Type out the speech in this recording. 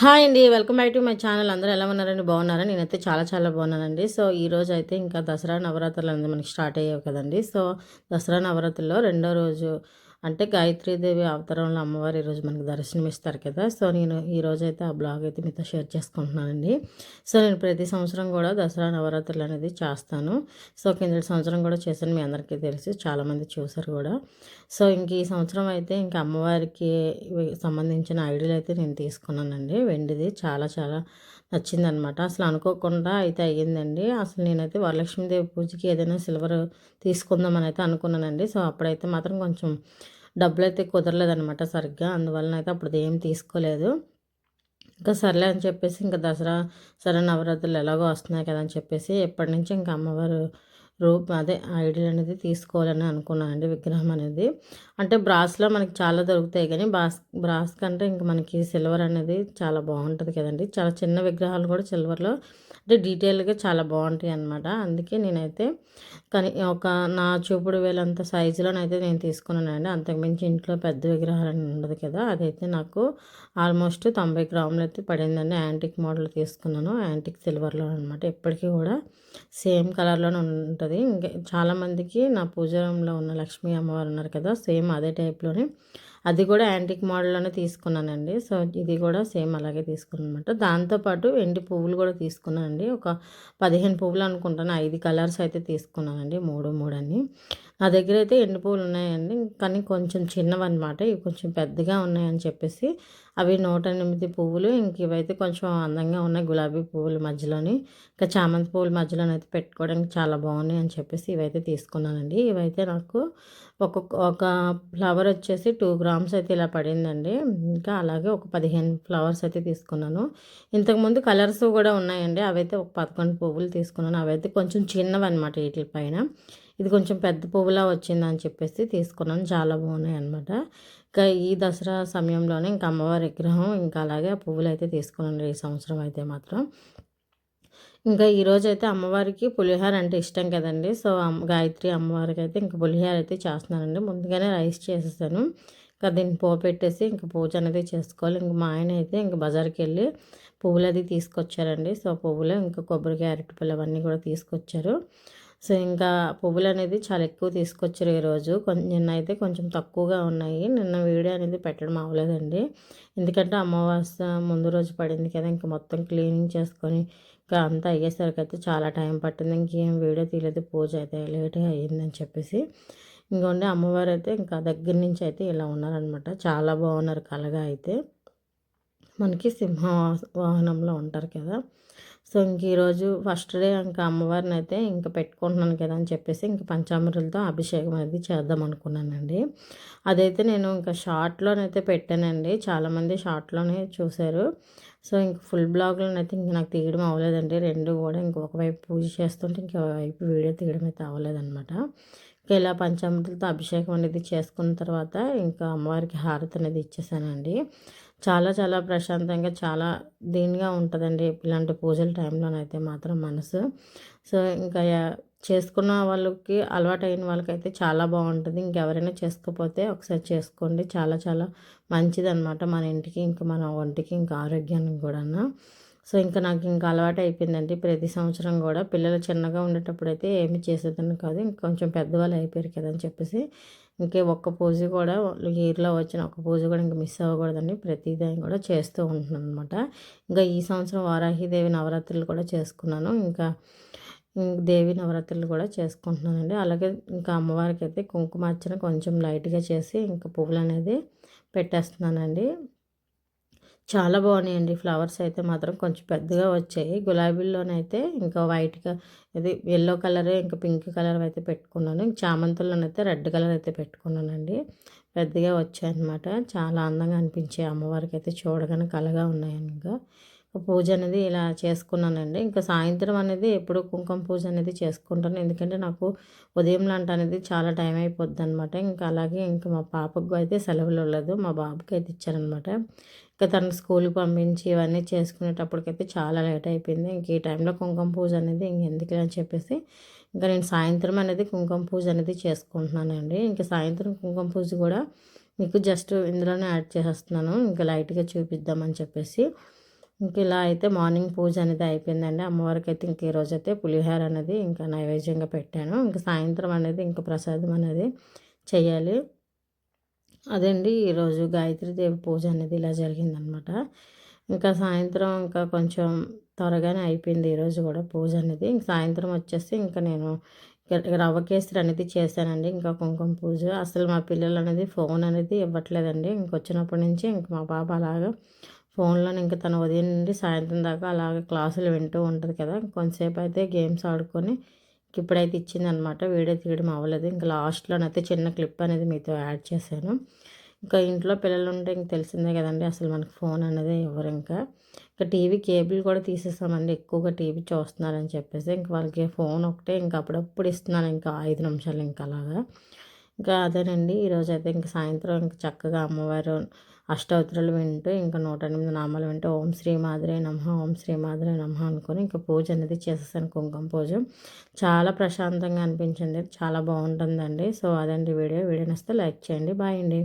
Hi అండి welcome back to my channel. అందరూ ఎలా ఉన్నారండి? బాగున్నారా? నేనైతే చాలా చాలా బాగున్నానండి. సో ఈ రోజు అయితే ఇంకా దసరా నవరాత్రులు అనేది మనకి స్టార్ట్ అయ్యాయి కదండి. సో దసరా నవరాత్రుల్లో రెండో రోజు అంటే గాయత్రీదేవి అవతారంలో అమ్మవారు ఈరోజు మనకు దర్శనం ఇస్తారు కదా. సో నేను ఈరోజు అయితే ఆ బ్లాగ్ అయితే మీతో షేర్ చేసుకుంటున్నానండి. సో నేను ప్రతి సంవత్సరం కూడా దసరా నవరాత్రులు అనేది చేస్తాను. సో కింద సంవత్సరం కూడా చేశాను మీ అందరికీ తెలుసు చాలామంది చూసారు కూడా. సో ఇంక ఈ సంవత్సరం అయితే ఇంకా అమ్మవారికి సంబంధించిన ఐడియాలు అయితే నేను తీసుకున్నానండి. వెండిది చాలా చాలా నచ్చిందనమాట. అసలు అనుకోకుండా అయితే అయ్యిందండి. అసలు నేనైతే వరలక్ష్మీదేవి పూజకి ఏదైనా సిల్వర్ తీసుకుందామని అయితే అనుకున్నానండి. సో అప్పుడైతే మాత్రం కొంచెం డబ్బులు అయితే కుదరలేదనమాట సరిగ్గా. అందువలన అయితే అప్పుడు ఏం తీసుకోలేదు. ఇంకా సర్లే అని చెప్పేసి ఇంకా దసరా సరే నవరాత్రులు ఎలాగో వస్తున్నాయి కదా అని చెప్పేసి ఎప్పటి నుంచి ఇంకా అమ్మవారు రూప్ అదే ఐడియల్ అనేది తీసుకోవాలని అనుకున్నానండి విగ్రహం అనేది. అంటే బ్రాస్లో మనకి చాలా దొరుకుతాయి కానీ బ్రాస్ బ్రాస్ కంటే ఇంకా మనకి సిల్వర్ అనేది చాలా బాగుంటుంది కదండి. చాలా చిన్న విగ్రహాలు కూడా సిల్వర్లో అంటే డీటెయిల్గా చాలా బాగుంటాయి అనమాట అందుకే నేనైతే కానీ ఒక నా చూపుడు వేలంత సైజులోనైతే నేను తీసుకున్నానండి. అంతకుమించి ఇంట్లో పెద్ద విగ్రహాలు ఉండదు కదా. అదైతే నాకు ఆల్మోస్ట్ తొంభై గ్రాములు అయితే పడిందండి. యాంటిక్ మోడల్ తీసుకున్నాను. యాంటిక్ సిల్వర్లో అనమాట ఇప్పటికీ కూడా సేమ్ కలర్లోనే ఉంటుంది. ఇంకా చాలామందికి నా పూజ రూమ్లో ఉన్న లక్ష్మీ అమ్మవారు ఉన్నారు కదా సేమ్ అదే టైప్లోనే. అది కూడా యాంటిక్ మోడల్లోనే తీసుకున్నానండి. సో ఇది కూడా సేమ్ అలాగే తీసుకున్నాను అనమాట దాంతోపాటు ఎండి పువ్వులు కూడా తీసుకున్నానండి. ఒక పదిహేను పువ్వులు అనుకుంటాను. ఐదు కలర్స్ అయితే తీసుకున్నానండి. మూడు మూడు అని నా దగ్గర అయితే ఎండు పువ్వులు ఉన్నాయండి. కానీ కొంచెం చిన్నవి అనమాట ఇవి కొంచెం పెద్దగా ఉన్నాయని చెప్పేసి అవి నూట ఎనిమిది పువ్వులు. ఇంక ఇవైతే కొంచెం అందంగా ఉన్నాయి గులాబీ పువ్వుల మధ్యలోని. ఇంకా చామంతి పువ్వుల మధ్యలోనైతే పెట్టుకోవడానికి చాలా బాగున్నాయి అని చెప్పేసి ఇవైతే తీసుకున్నానండి. ఇవైతే నాకు ఒక్కొక్క ఒక ఫ్లవర్ వచ్చేసి టూ గ్రామ్స్ అయితే ఇలా పడిందండి. ఇంకా అలాగే ఒక పదిహేను ఫ్లవర్స్ అయితే తీసుకున్నాను. ఇంతకుముందు కలర్స్ కూడా ఉన్నాయండి. అవైతే ఒక పదకొండు పువ్వులు తీసుకున్నాను. అవైతే కొంచెం చిన్నవి అనమాట వీటిపైన. ఇది కొంచెం పెద్ద పువ్వులా వచ్చింది అని చెప్పేసి తీసుకున్నాను చాలా బాగున్నాయి అనమాట ఇంకా ఈ దసరా సమయంలోనే ఇంకా అమ్మవారి విగ్రహం ఇంకా అలాగే ఆ పువ్వులు అయితే తీసుకున్నాను ఈ సంవత్సరం అయితే మాత్రం. ఇంకా ఈరోజు అయితే అమ్మవారికి పులిహోర అంటే ఇష్టం కదండి. సో గాయత్రి అమ్మవారికి అయితే ఇంకా పులిహోర అయితే చేస్తున్నానండి. ముందుగానే రైస్ చేసేసాను. ఇంకా దీన్ని పోపెట్టేసి ఇంకా పూజ అనేది చేసుకోవాలి. ఇంక మా ఆయన అయితే ఇంక బజార్కి వెళ్ళి పువ్వులు అది తీసుకొచ్చారండి. సో పువ్వులు ఇంకా కొబ్బరికాయ అరటిపళ్ళు అవన్నీ కూడా తీసుకొచ్చారు. సో ఇంకా పువ్వులు అనేది చాలా ఎక్కువ తీసుకొచ్చారు ఈరోజు. నిన్న అయితే కొంచెం తక్కువగా ఉన్నాయి. నిన్న వీడియో అనేది పెట్టడం అవ్వలేదండి. ఎందుకంటే అమావాస్య ముందు రోజు పడింది కదా ఇంకా మొత్తం క్లీనింగ్ చేసుకొని ఇంకా అంతా అయ్యేసరికి అయితే చాలా టైం పట్టింది. ఇంకేం వీడియో తీయలేదు. పూజ అయితే లేట్గా అయ్యిందని చెప్పేసి. ఇంకోండి అమ్మవారు అయితే ఇంకా దగ్గర నుంచి అయితే ఇలా ఉన్నారనమాట చాలా బాగున్నారు కలగా అయితే. మనకి సింహ వాహనంలో ఉంటారు కదా. సో ఇంక ఈరోజు ఫస్ట్ డే ఇంకా అమ్మవారిని అయితే ఇంకా పెట్టుకుంటున్నాను కదా అని చెప్పేసి ఇంక పంచామృతులతో అభిషేకం అనేది చేద్దాం అనుకున్నానండి. అదైతే నేను ఇంకా షార్ట్లోనైతే పెట్టానండి. చాలామంది షార్ట్లోనే చూశారు. సో ఇంక ఫుల్ బ్లాగ్లోనైతే ఇంక నాకు తీయడం అవ్వలేదండి. రెండు కూడా ఇంకొక వైపు పూజ చేస్తుంటే ఇంకో వైపు వీడియో తీయడం అయితే అవ్వలేదన్నమాట. ఇంకా ఇలా పంచామృతులతో అభిషేకం అనేది చేసుకున్న తర్వాత ఇంకా అమ్మవారికి హారతి అనేది ఇచ్చేసానండి. చాలా చాలా ప్రశాంతంగా చాలా దీనిగా ఉంటుందండి ఇలాంటి పూజల టైంలోనైతే మాత్రం మనసు. సో ఇంకా చేసుకున్న వాళ్ళకి అలవాటు అయిన వాళ్ళకైతే చాలా బాగుంటుంది. ఇంకెవరైనా చేసుకోకపోతే ఒకసారి చేసుకోండి. చాలా చాలా మంచిదన్నమాట మన ఇంటికి ఇంకా మన ఒంటికి ఇంకా ఆరోగ్యానికి కూడా సో ఇంకా నాకు ఇంకా అలవాటు అయిపోయిందండి. ప్రతి సంవత్సరం కూడా పిల్లలు చిన్నగా ఉండేటప్పుడు అయితే ఏమి చేసేదాన్ని కాదు. ఇంకొంచెం పెద్దవాళ్ళు అయిపోయారు కదా అని చెప్పేసి. ఇంకే ఒక్క పూజ కూడా ఇయర్లో వచ్చిన ఒక్క పూజ కూడా ఇంకా మిస్ అవ్వకూడదండి. ప్రతిదాన్ని కూడా చేస్తూ ఉంటున్నాను అనమాట ఇంకా ఈ సంవత్సరం వారాహిదేవి నవరాత్రులు కూడా చేసుకున్నాను. ఇంకా దేవి నవరాత్రులు కూడా చేసుకుంటున్నానండి. అలాగే ఇంకా అమ్మవారికి అయితే కుంకుమార్చన కొంచెం లైట్గా చేసి ఇంకా పువ్వులు అనేది పెట్టేస్తున్నానండి. చాలా బాగున్నాయండి. ఫ్లవర్స్ అయితే మాత్రం కొంచెం పెద్దగా వచ్చాయి. గులాబీల్లోనైతే ఇంకా వైట్గా ఇది ఎల్లో కలర్ ఇంకా పింక్ కలర్ అయితే పెట్టుకున్నాను. చామంతుల్లోనైతే రెడ్ కలర్ అయితే పెట్టుకున్నానండి. పెద్దగా వచ్చాయన్నమాట. చాలా అందంగా అనిపించాయి. అమ్మవారికి అయితే చూడగానే కలగా ఉన్నాయి ఇంకా. పూజ అనేది ఇలా చేసుకున్నానండి. ఇంకా సాయంత్రం అనేది ఎప్పుడు కుంకుమ పూజ అనేది చేసుకుంటాను. ఎందుకంటే నాకు ఉదయం లాంటి అనేది చాలా టైం అయిపోద్ది అనమాట ఇంకా అలాగే ఇంకా మా పాపకు అయితే సెలవులు లేదు మా బాబుకి అయితే ఇచ్చారనమాట ఇంకా తను స్కూల్కి పంపించి ఇవన్నీ చేసుకునేటప్పటికైతే చాలా లేట్ అయిపోయింది. ఇంక ఈ టైంలో కుంకుమ పూజ అనేది ఇంకెందుకు అని చెప్పేసి ఇంకా నేను సాయంత్రం అనేది కుంకుమ పూజ అనేది చేసుకుంటున్నానండి. ఇంకా సాయంత్రం కుంకుమ పూజ కూడా మీకు జస్ట్ ఇందులోనే యాడ్ చేసేస్తున్నాను. ఇంకా లైట్గా చూపిద్దామని చెప్పేసి ఇంక ఇలా అయితే మార్నింగ్ పూజ అనేది అయిపోయిందండి. అమ్మవారికి అయితే ఇంక ఈరోజు అయితే పులిహోర అనేది ఇంకా నైవేద్యంగా పెట్టాను. ఇంకా సాయంత్రం అనేది ఇంకా ప్రసాదం అనేది చేయాలి అదండి ఈరోజు గాయత్రీదేవి పూజ అనేది ఇలా జరిగిందనమాట. ఇంకా సాయంత్రం ఇంకా కొంచెం త్వరగానే అయిపోయింది ఈరోజు కూడా పూజ అనేది. ఇంక సాయంత్రం వచ్చేసి ఇంకా నేను రవ్వ కేసరి అనేది చేశానండి. ఇంకా కుంకుమ పూజ. అసలు మా పిల్లలు అనేది ఫోన్ అనేది ఇవ్వట్లేదండి. ఇంకొచ్చినప్పటి నుంచి ఇంక మా పాప అలాగా ఫోన్లో ఇంకా తన ఉదయం నుండి సాయంత్రం దాకా అలాగే క్లాసులు వింటూ ఉంటుంది కదా. కొంతసేపు అయితే గేమ్స్ ఆడుకొని ఇప్పుడైతే ఇచ్చిందనమాట. వీడియో తీయడం అవ్వలేదు. ఇంకా లాస్ట్లోనైతే చిన్న క్లిప్ అనేది మీతో యాడ్ చేశాను. ఇంకా ఇంట్లో పిల్లలు ఉంటే ఇంక తెలిసిందే కదండి అసలు మనకు ఫోన్ అనేది ఇవ్వరు ఇంకా. ఇంకా టీవీ కేబుల్ కూడా తీసేస్తామండి ఎక్కువగా టీవీ చూస్తున్నారని చెప్పేసి ఇంక వాళ్ళకి ఫోన్ ఒకటే ఇంకా అప్పుడప్పుడు ఇస్తున్నాను ఇంకా ఐదు నిమిషాలు ఇంకా అలాగా. ఇంకా అదేనండి ఈరోజు అయితే ఇంక సాయంత్రం ఇంక చక్కగా అమ్మవారు అష్టోత్తరాలు వింటూ ఇంకా నూట ఎనిమిది నామాలు వింటూ ఓం శ్రీ మాదిరే నమ ఓం శ్రీ మాదిరే నమ అనుకొని ఇంకా పూజ అనేది చేసేసాను కుంకుమ పూజ. చాలా ప్రశాంతంగా అనిపించింది చాలా బాగుంటుందండి. సో అదండి వీడియో. వీడియో నస్తే లైక్ చేయండి. బాయ్ అండి.